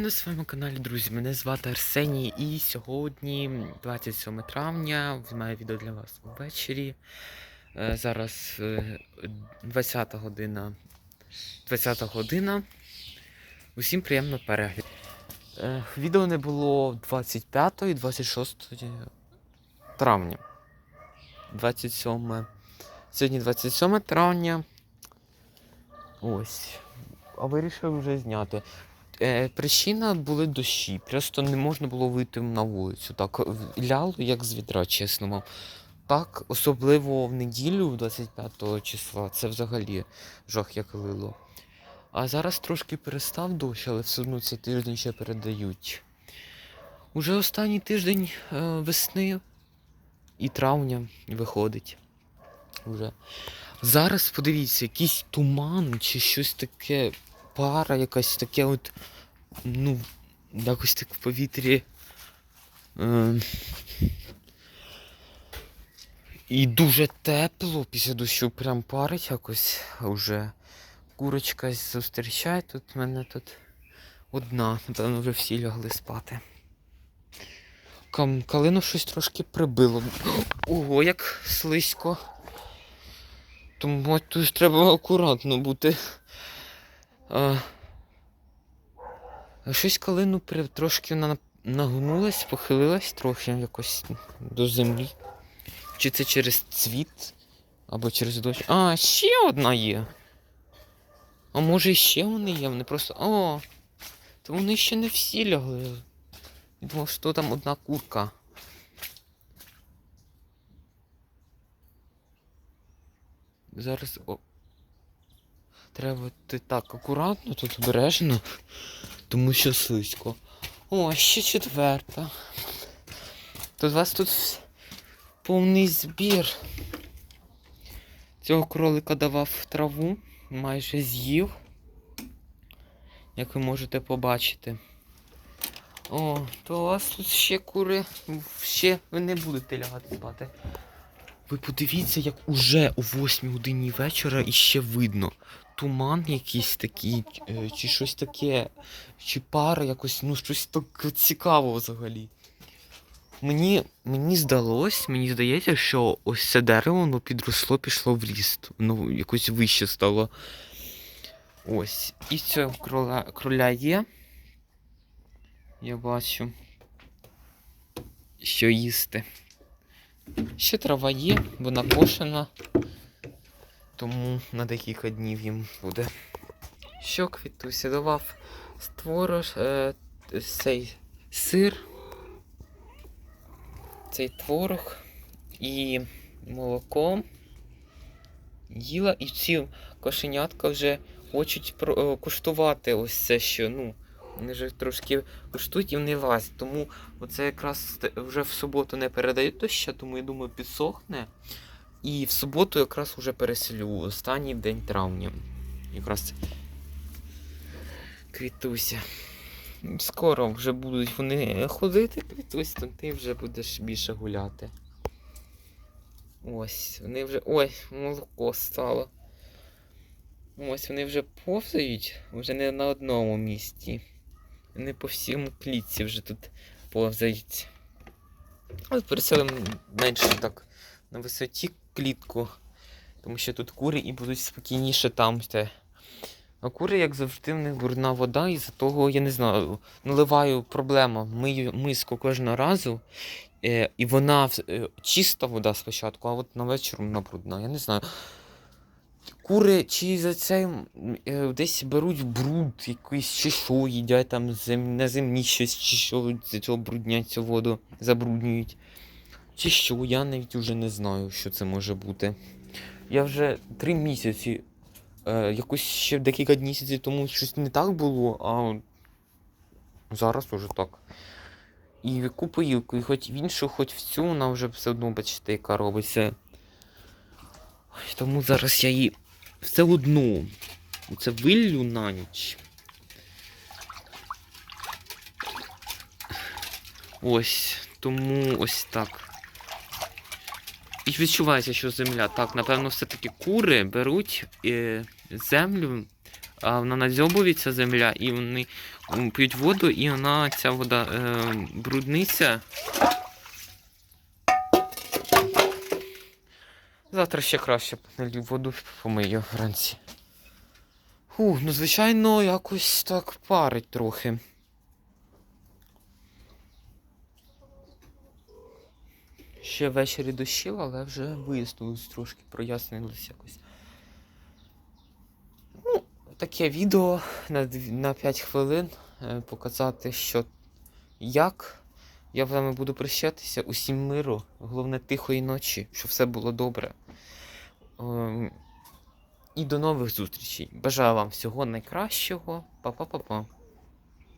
На своєму каналі, друзі, мене звати Арсеній, і сьогодні, 27 травня, знімаю відео для вас ввечері. Е, Зараз е, 20 година. 20 година. Усім приємно перегляд. Е, Відео не було 25 і 26 травня. 27. Сьогодні 27 травня. Ось. А вирішив вже зняти. Е, причина були дощі. Просто не можна було вийти на вулицю. Так ляло, як з відра, чесно вам. Так, особливо в неділю, 25 числа, це взагалі жах як лило. А зараз трошки перестав дощ, але все одно цей тиждень ще передають. Уже останній тиждень е, весни і травня виходить. Уже. Зараз подивіться, якийсь туман чи щось таке пара якась таке от, ну, якось так в повітрі. Е, і дуже тепло після дощу прям парить якось вже. Курочка зустрічає тут в мене тут одна, напевно, вже всі лягли спати. Калину щось трошки прибило. Ого, як слизько. Тому тут треба акуратно бути. А, щось калину трошки вона нагнулась, похилилась трохи якось до землі. Чи це через цвіт, або через дощ. А, ще одна є. А може ще вони є, вони просто. О! То вони ще не всі лягли. Думав, що там одна курка. Зараз. О. Треба бути так акуратно, тут обережно, тому що слизько. О, ще четверта. Тут у вас тут повний збір. Цього кролика давав траву, майже з'їв. Як ви можете побачити. О, то у вас тут ще кури. Ще ви не будете лягати спати. Ви подивіться, як уже о 8 годині вечора іще видно. Туман якийсь такий, е, чи щось таке, чи пара якось, ну щось так цікаво взагалі. Мені, мені здалось, мені здається, що ось це дерево воно підросло, пішло в ліс. Воно якось вище стало. Ось. І цього кроля, кроля є. Я бачу. Що їсти. Ще трава є, вона кошена. Тому на декілька днів їм буде. Що квітуся давав створож, е, цей сир, цей творог і молоко. Їла, і ці кошенятка вже хочуть е, куштувати ось це, що ну, вони вже трошки куштують і вони лазять. Тому оце якраз вже в суботу не передають доща, тому я думаю, підсохне. І в суботу якраз вже переселю останній день травня. Якраз квітуся. Скоро вже будуть вони ходити, квітусь, то ти вже будеш більше гуляти. Ось, вони вже. Ой, молоко стало. Ось вони вже повзають, вже не на одному місці. Вони по всьому клітці вже тут повзають. Але переселимо менше так на висоті клітку, тому що тут кури і будуть спокійніше там. Те. А кури, як завжди, в них брудна вода, і за того, я не знаю, наливаю проблема. Мию миску кожного разу, е, і вона е, чиста вода спочатку, а от на вечір вона брудна. Я не знаю. Кури чи за це е, десь беруть бруд, якийсь чи що їдять там зем, на землі щось, чи що з цього бруднять цю воду, забруднюють. Чи що, я навіть уже не знаю, що це може бути. Я вже три місяці, е, якось ще декілька місяців тому щось не так було, а зараз уже так. І купу і хоч в іншу, хоч в цю, вона вже все одно, бачите, яка робиться. Ой, Тому зараз я її все одно. Це виллю на ніч. Ось, тому ось так. І відчувається, що земля. Так, напевно, все-таки кури беруть е, землю, а вона надзьобується земля, і вони п'ють воду, і вона, ця вода е, брудниться. Завтра ще краще налью воду помию вранці. Фу, ну звичайно, якось так парить трохи. Ще ввечері дощило, але вже вияснилось трошки, прояснилось якось. Ну, таке відео на, 5 хвилин е, показати, що як. Я з вами буду прощатися. Усім миру, головне тихої ночі, щоб все було добре. Ем, І до нових зустрічей. Бажаю вам всього найкращого. Па-па-па-па.